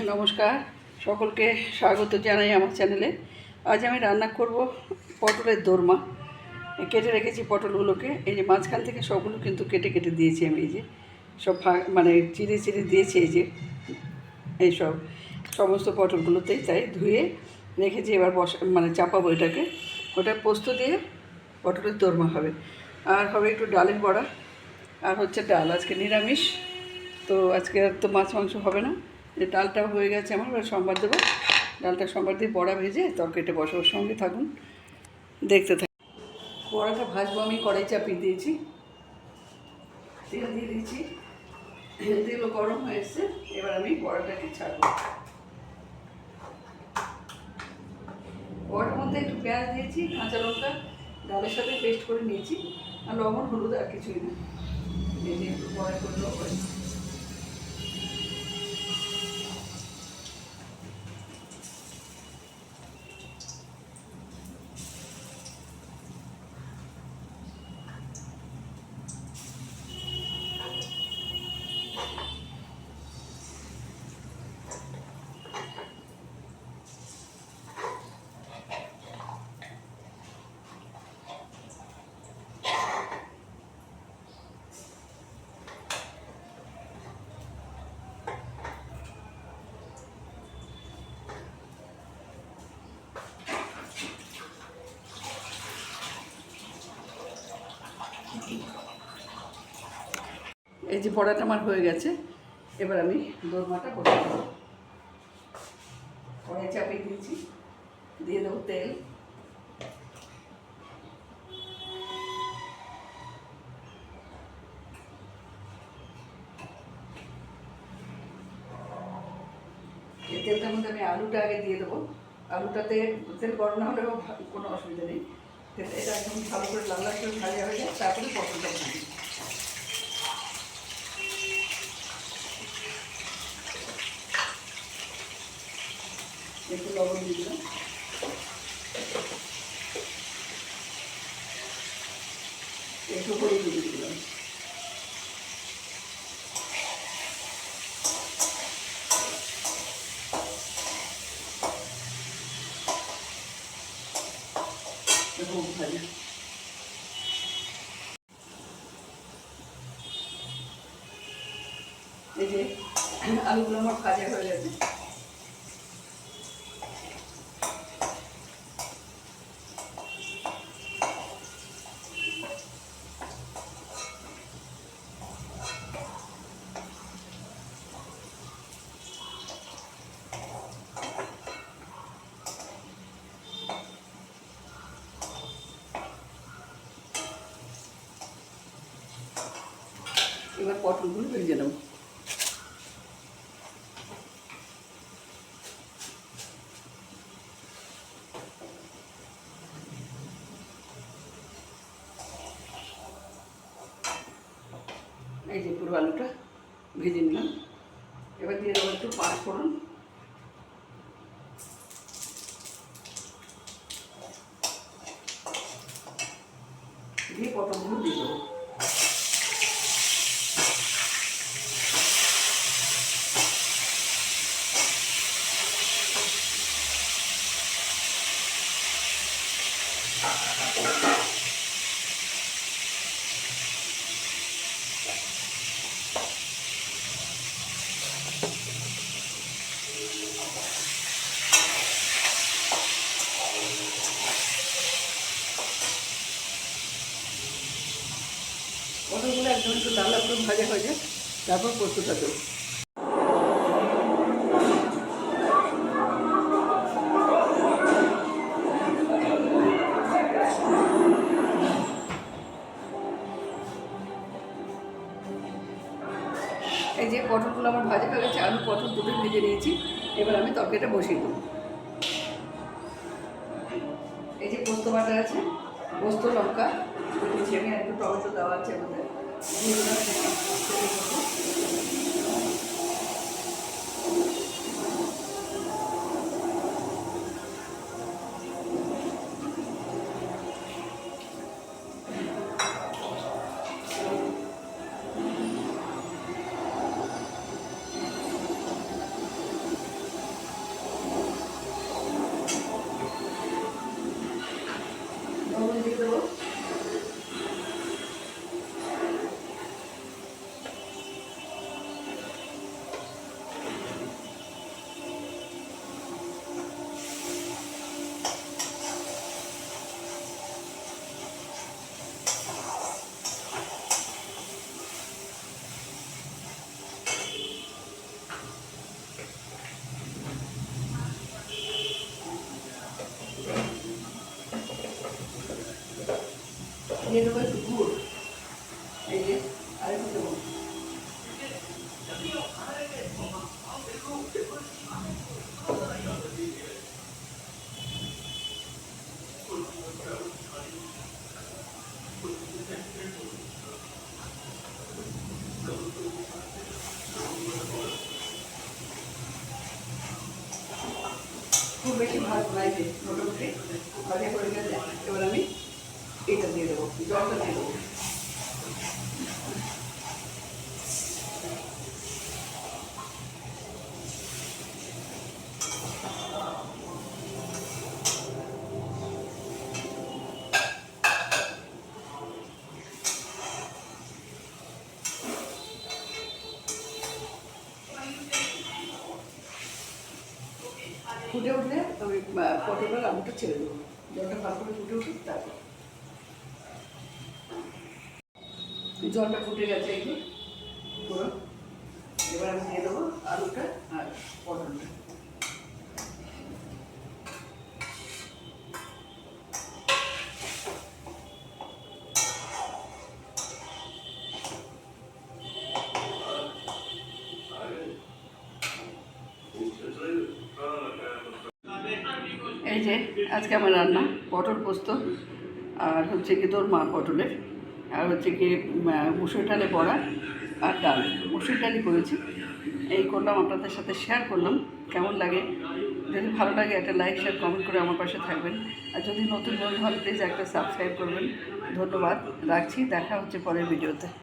নমস্কার। সকলকে স্বাগত জানাই আমার চ্যানেলে। আজ আমি রান্না করব পটলের দোরমা। কেটে রেখেছি পটলগুলোকে। এই যে মাঝখান থেকে সবগুলো কিন্তু কেটে কেটে দিয়েছি আমি এই যে। সব মানে চিড়ে চিড়ে দিয়েছি এই যে। এইসব সমস্ত পটলগুলোতেই তাই ধুয়ে রেখেছি, এবার বসা মানে চাপাবো এটাকে। ওটা পোস্ত দিয়ে পটলের দোরমা হবে। আর হবে একটু ডালের বড়া। আর হচ্ছে ডাল। আজকে নিরামিষ। তো আজকে আর তো মাছ মাংস হবে না। যে ডালটাও হয়ে গেছে আমার, এবার সোমবার দেবো। ডালটা সোমবার দিয়ে বড়া ভেজে তরকারিটা বসাবার সঙ্গে থাকুন। দেখতে থাকুন। বড়াটা ভাজবো, আমি কড়াই চাপিয়ে দিয়েছি। তেল দিয়ে দিয়েছি। তেলও গরম হয়ে এবার আমি বড়াটাকে ছাড়বো। বড়ার মধ্যে একটু পেঁয়াজ দিয়েছি, কাঁচা লঙ্কা, ডালের সাথে পেস্ট করে নিয়েছি। আর লবণ, হলুদ আর কিছুই না। একটু করলেও হয় এই যে বড়াটা আমার হয়ে গেছে, এবার আমি দোরমাটা করে দেবো। কড়াই চাপিয়ে দিয়েছি, দিয়ে দেবো তেল। তেলটার মধ্যে আমি আলুটা আগে দিয়ে দেবো। আলুটাতে তেল গরম না হলেও কোনো অসুবিধা নেই। এটা একদম ভালো করে লাল লাল করে ভাজা হয়ে যায়, তারপরে পটলটা ভাজি একটু লবণ দিয়ে দিলাম। একটু করে দিয়ে দিলাম এবং এই যে আলুগুলো আমার ভাজা হয়ে গেছে। এবার পটলগুলো ভেজে নেব। এই যে পুরো আলুটা ভেজে নিলাম। এবার দিয়ে দেবো একটু পাঁচ ফোড়ন দিয়ে পটলগুলো দিয়ে দেবো পটলগুলো একদম একটু লাল করে ভাজা হয়ে যায়, তারপর পোস্তটা দেবো। এই যে পটলগুলো আমার ভাজা হয়ে গেছে, আলু, পটল দুটো ভেজে নিয়েছি, এবার আমি তরকারিটা বসিয়ে দেবো। এই যে পোস্ত বাটা আছে, পোস্ত, লঙ্কা করে দিচ্ছি আমি একটু টমেটো দেওয়া আছে Thank you. এখানে। দিয়ে দেবো একটু গুড় এই যে আর একটু দেবো খুব বেশি ভাত নাই যে মোটামুটি ভাজা করে গেছে এবার আমি এটা দিয়ে দেবো জলটা দিয়ে দেবো ফুটে উঠলে আহ, পটলের আলুটা ছেড়ে দেবো। জলটা ভালো করে ফুটে উঠুক তারপর। জলটা ফুটে গেছে এই যে পুরো। এবার আমি দিয়ে দেবো আলুটা আর পটলটা। এই যে, আজকে আমার রান্না, পটল পোস্ত আর হচ্ছে কি তোর মা পটলের। আর হচ্ছে কি মুসুর ডালে বড়া আর ডাল। মুসুর ডালই করেছি। এই করলাম, আপনাদের সাথে শেয়ার করলাম। কেমন লাগে? যদি ভালো লাগে, একটা লাইক শেয়ার কমেন্ট করে আমার পাশে থাকবেন। আর যদি নতুন বন্ধু হন প্লিজ একটা সাবস্ক্রাইব করবেন। ধন্যবাদ। রাখছি। দেখা হচ্ছে পরের ভিডিওতে